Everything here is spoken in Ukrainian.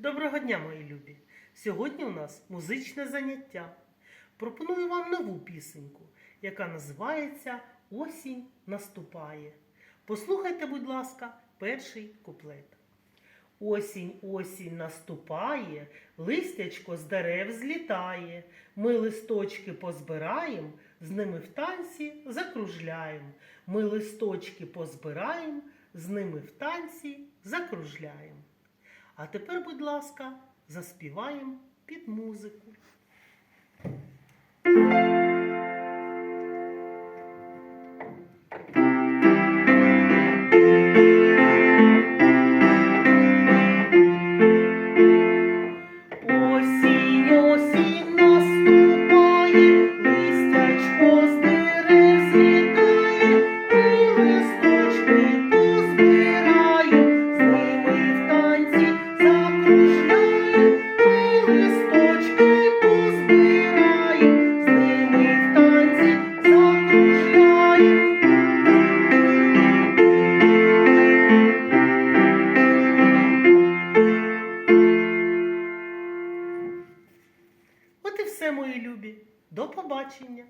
Доброго дня, мої любі! Сьогодні у нас музичне заняття. Пропоную вам нову пісеньку, яка називається Осінь наступає. Послухайте, будь ласка, перший куплет. Осінь, осінь наступає, листячко з дерев злітає. Ми листочки позбираєм, з ними в танці закружляєм. Ми листочки позбираєм, з ними в танці закружляєм. А тепер, будь ласка, заспіваємо під музику. От і все, мої любі. До побачення!